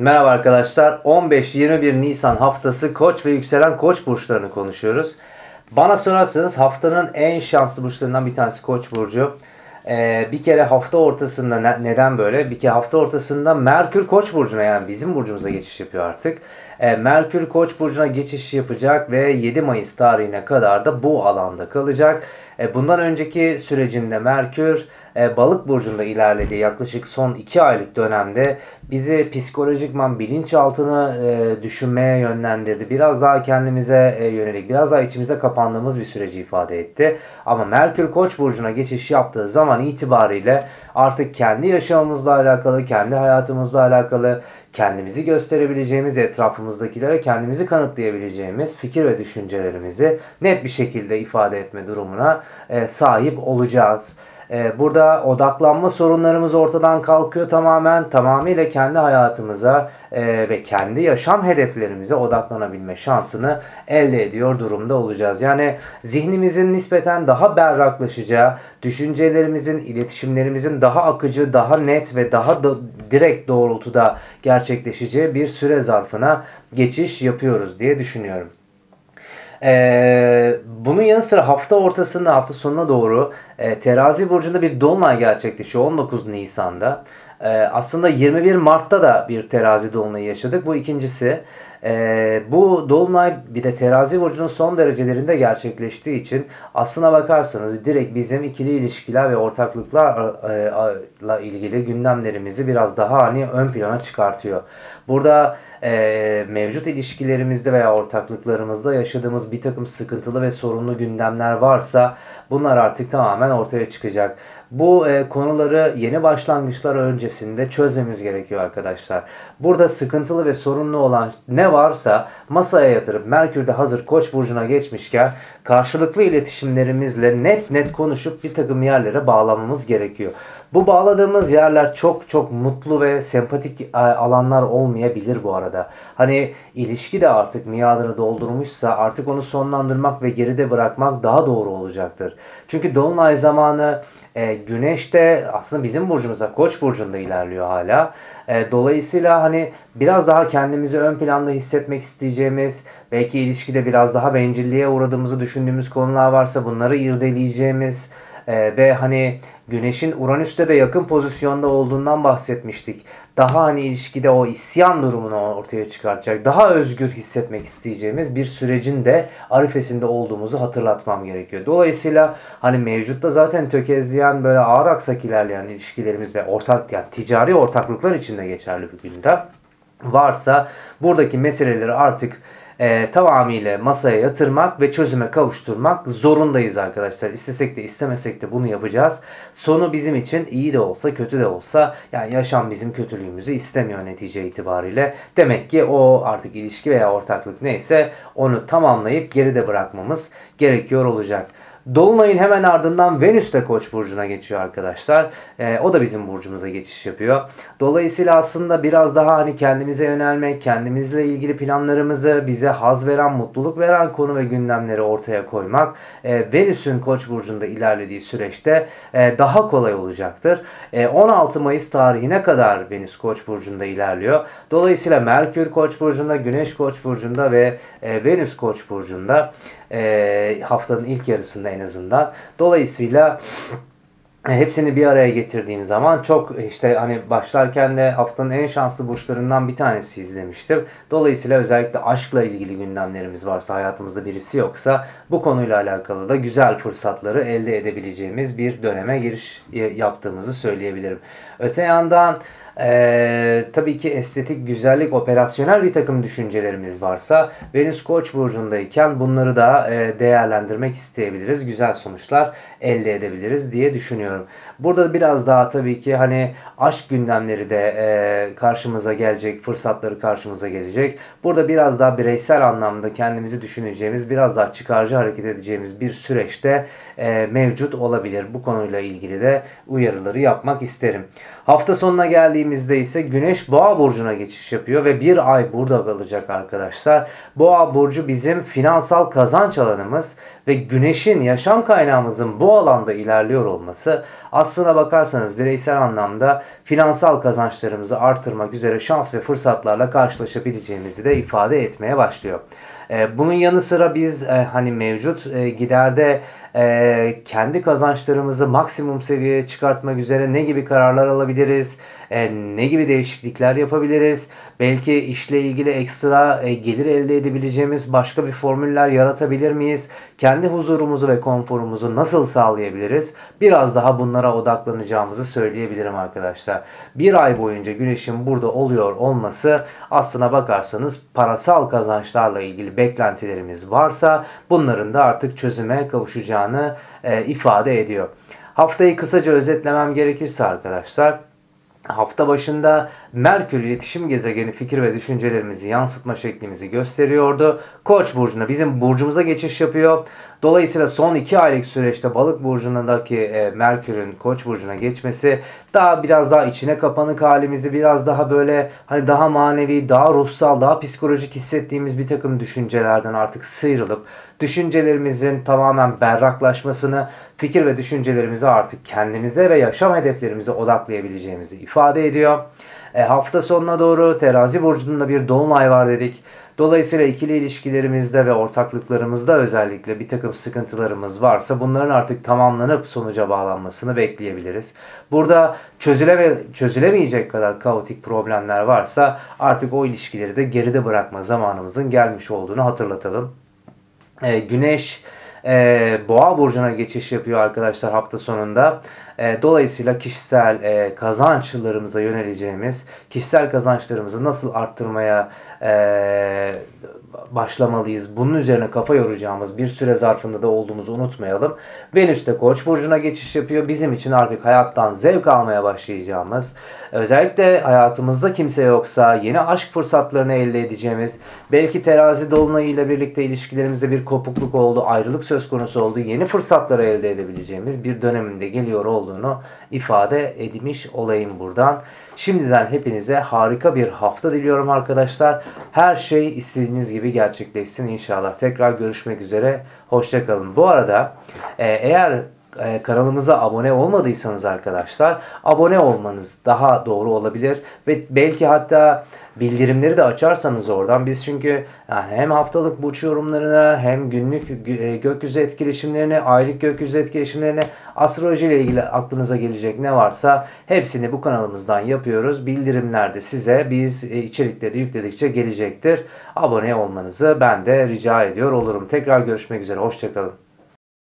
Merhaba arkadaşlar. 15-21 Nisan haftası Koç ve yükselen Koç burçlarını konuşuyoruz. Bana sorarsanız haftanın en şanslı burçlarından bir tanesi Koç burcu. Ee, bir kere hafta ortasında ne- neden böyle? Bir kere hafta ortasında Merkür Koç burcuna yani bizim burcumuza geçiş yapıyor artık. Ee, Merkür Koç burcuna geçiş yapacak ve 7 Mayıs tarihine kadar da bu alanda kalacak. Ee, bundan önceki sürecinde Merkür e, balık burcunda ilerlediği yaklaşık son 2 aylık dönemde bizi psikolojikman bilinçaltını e, düşünmeye yönlendirdi. Biraz daha kendimize e, yönelik, biraz daha içimize kapandığımız bir süreci ifade etti. Ama Merkür Koç burcuna geçiş yaptığı zaman itibariyle artık kendi yaşamımızla alakalı, kendi hayatımızla alakalı, kendimizi gösterebileceğimiz, etrafımızdakilere kendimizi kanıtlayabileceğimiz fikir ve düşüncelerimizi net bir şekilde ifade etme durumuna e, sahip olacağız. Ee, Burada odaklanma sorunlarımız ortadan kalkıyor tamamen. Tamamıyla kendi hayatımıza e, ve kendi yaşam hedeflerimize odaklanabilme şansını elde ediyor durumda olacağız. Yani zihnimizin nispeten daha berraklaşacağı, düşüncelerimizin, iletişimlerimizin daha akıcı, daha net ve daha da direkt doğrultuda gerçekleşeceği bir süre zarfına geçiş yapıyoruz diye düşünüyorum. Ee, bunun yanı sıra hafta ortasında hafta sonuna doğru e, Terazi burcunda bir dolunay gerçekleşiyor 19 Nisan'da. Ee, aslında 21 Mart'ta da bir Terazi dolunayı yaşadık. Bu ikincisi. Ee, bu dolunay bir de Terazi burcunun son derecelerinde gerçekleştiği için aslına bakarsanız direkt bizim ikili ilişkiler ve ortaklıklarla ilgili gündemlerimizi biraz daha hani ön plana çıkartıyor. Burada e, mevcut ilişkilerimizde veya ortaklıklarımızda yaşadığımız bir takım sıkıntılı ve sorunlu gündemler varsa bunlar artık tamamen ortaya çıkacak. Bu e, konuları yeni başlangıçlar öncesinde çözmemiz gerekiyor arkadaşlar. Burada sıkıntılı ve sorunlu olan ne varsa masaya yatırıp Merkür'de hazır Koç burcuna geçmişken karşılıklı iletişimlerimizle net net konuşup bir takım yerlere bağlamamız gerekiyor. Bu bağladığımız yerler çok çok mutlu ve sempatik e, alanlar olmayabilir bu arada. Hani ilişki de artık miadını doldurmuşsa artık onu sonlandırmak ve geride bırakmak daha doğru olacaktır. Çünkü dolunay zamanı e, Güneş de aslında bizim burcumuzda Koç burcunda ilerliyor hala. E, dolayısıyla hani biraz daha kendimizi ön planda hissetmek isteyeceğimiz, belki ilişkide biraz daha bencilliğe uğradığımızı düşündüğümüz konular varsa bunları irdeleyeceğimiz e, ve hani Güneş'in Uranüs'te de yakın pozisyonda olduğundan bahsetmiştik. Daha hani ilişkide o isyan durumunu ortaya çıkartacak, daha özgür hissetmek isteyeceğimiz bir sürecin de arifesinde olduğumuzu hatırlatmam gerekiyor. Dolayısıyla hani mevcutta zaten tökezleyen böyle ağır aksak ilerleyen ilişkilerimiz ve ortak yani ticari ortaklıklar için de geçerli bir gündem varsa buradaki meseleleri artık e, tamamıyla masaya yatırmak ve çözüme kavuşturmak zorundayız arkadaşlar. İstesek de istemesek de bunu yapacağız. Sonu bizim için iyi de olsa kötü de olsa yani yaşam bizim kötülüğümüzü istemiyor netice itibariyle. Demek ki o artık ilişki veya ortaklık neyse onu tamamlayıp geride bırakmamız gerekiyor olacak. Dolunay'ın hemen ardından Venüs de Koç burcuna geçiyor arkadaşlar. Ee, o da bizim burcumuza geçiş yapıyor. Dolayısıyla aslında biraz daha hani kendimize yönelmek, kendimizle ilgili planlarımızı bize haz veren, mutluluk veren konu ve gündemleri ortaya koymak e, Venüs'ün Koç burcunda ilerlediği süreçte e, daha kolay olacaktır. E, 16 Mayıs tarihine kadar Venüs Koç burcunda ilerliyor. Dolayısıyla Merkür Koç burcunda, Güneş Koç burcunda ve e, Venüs Koç burcunda e, haftanın ilk yarısında en azından. Dolayısıyla e, hepsini bir araya getirdiğim zaman çok işte hani başlarken de haftanın en şanslı burçlarından bir tanesi izlemiştim. Dolayısıyla özellikle aşkla ilgili gündemlerimiz varsa hayatımızda birisi yoksa bu konuyla alakalı da güzel fırsatları elde edebileceğimiz bir döneme giriş e, yaptığımızı söyleyebilirim. Öte yandan ee, tabii ki estetik, güzellik, operasyonel bir takım düşüncelerimiz varsa Venüs Koç burcundayken bunları da e, değerlendirmek isteyebiliriz. Güzel sonuçlar elde edebiliriz diye düşünüyorum. Burada biraz daha tabii ki hani aşk gündemleri de e, karşımıza gelecek, fırsatları karşımıza gelecek. Burada biraz daha bireysel anlamda kendimizi düşüneceğimiz, biraz daha çıkarcı hareket edeceğimiz bir süreçte e, mevcut olabilir. Bu konuyla ilgili de uyarıları yapmak isterim. Hafta sonuna geldiğimizde ise Güneş Boğa burcuna geçiş yapıyor ve bir ay burada kalacak arkadaşlar. Boğa burcu bizim finansal kazanç alanımız ve Güneş'in yaşam kaynağımızın bu alanda ilerliyor olması aslında aslına bakarsanız bireysel anlamda finansal kazançlarımızı artırmak üzere şans ve fırsatlarla karşılaşabileceğimizi de ifade etmeye başlıyor. E, bunun yanı sıra biz e, hani mevcut e, giderde kendi kazançlarımızı maksimum seviyeye çıkartmak üzere ne gibi kararlar alabiliriz? Ne gibi değişiklikler yapabiliriz? Belki işle ilgili ekstra gelir elde edebileceğimiz başka bir formüller yaratabilir miyiz? Kendi huzurumuzu ve konforumuzu nasıl sağlayabiliriz? Biraz daha bunlara odaklanacağımızı söyleyebilirim arkadaşlar. Bir ay boyunca güneşin burada oluyor olması aslına bakarsanız parasal kazançlarla ilgili beklentilerimiz varsa bunların da artık çözüme kavuşacağını e, ifade ediyor. Haftayı kısaca özetlemem gerekirse arkadaşlar hafta başında Merkür iletişim gezegeni fikir ve düşüncelerimizi yansıtma şeklimizi gösteriyordu. Koç burcuna bizim burcumuza geçiş yapıyor. Dolayısıyla son iki aylık süreçte balık burcundaki e, Merkür'ün koç burcuna geçmesi daha biraz daha içine kapanık halimizi biraz daha böyle hani daha manevi, daha ruhsal, daha psikolojik hissettiğimiz bir takım düşüncelerden artık sıyrılıp düşüncelerimizin tamamen berraklaşmasını, fikir ve düşüncelerimizi artık kendimize ve yaşam hedeflerimize odaklayabileceğimizi ifade ediyor. E, hafta sonuna doğru terazi burcunda bir dolunay var dedik. Dolayısıyla ikili ilişkilerimizde ve ortaklıklarımızda özellikle bir takım sıkıntılarımız varsa bunların artık tamamlanıp sonuca bağlanmasını bekleyebiliriz. Burada çözüleme, çözülemeyecek kadar kaotik problemler varsa artık o ilişkileri de geride bırakma zamanımızın gelmiş olduğunu hatırlatalım. Ee, güneş e, Boğa burcuna geçiş yapıyor arkadaşlar hafta sonunda. E, dolayısıyla kişisel e, kazançlarımıza yöneleceğimiz, kişisel kazançlarımızı nasıl arttırmaya e, başlamalıyız. Bunun üzerine kafa yoracağımız bir süre zarfında da olduğumuzu unutmayalım. Venüs de Koç burcuna geçiş yapıyor. Bizim için artık hayattan zevk almaya başlayacağımız, özellikle hayatımızda kimse yoksa yeni aşk fırsatlarını elde edeceğimiz, belki terazi dolunayıyla birlikte ilişkilerimizde bir kopukluk oldu, ayrılık söz konusu oldu, yeni fırsatları elde edebileceğimiz bir döneminde geliyor olduğunu ifade edmiş olayım buradan. Şimdiden hepinize harika bir hafta diliyorum arkadaşlar. Her şey istediğiniz gibi gerçekleşsin inşallah. Tekrar görüşmek üzere. Hoşçakalın. Bu arada e, eğer e, kanalımıza abone olmadıysanız arkadaşlar abone olmanız daha doğru olabilir ve belki hatta bildirimleri de açarsanız oradan biz çünkü yani hem haftalık burç yorumlarını hem günlük e, gökyüzü etkileşimlerini, aylık gökyüzü etkileşimlerini, astroloji ile ilgili aklınıza gelecek ne varsa hepsini bu kanalımızdan yapıyoruz. Bildirimler de size biz e, içerikleri yükledikçe gelecektir. Abone olmanızı ben de rica ediyor olurum. Tekrar görüşmek üzere. Hoşçakalın.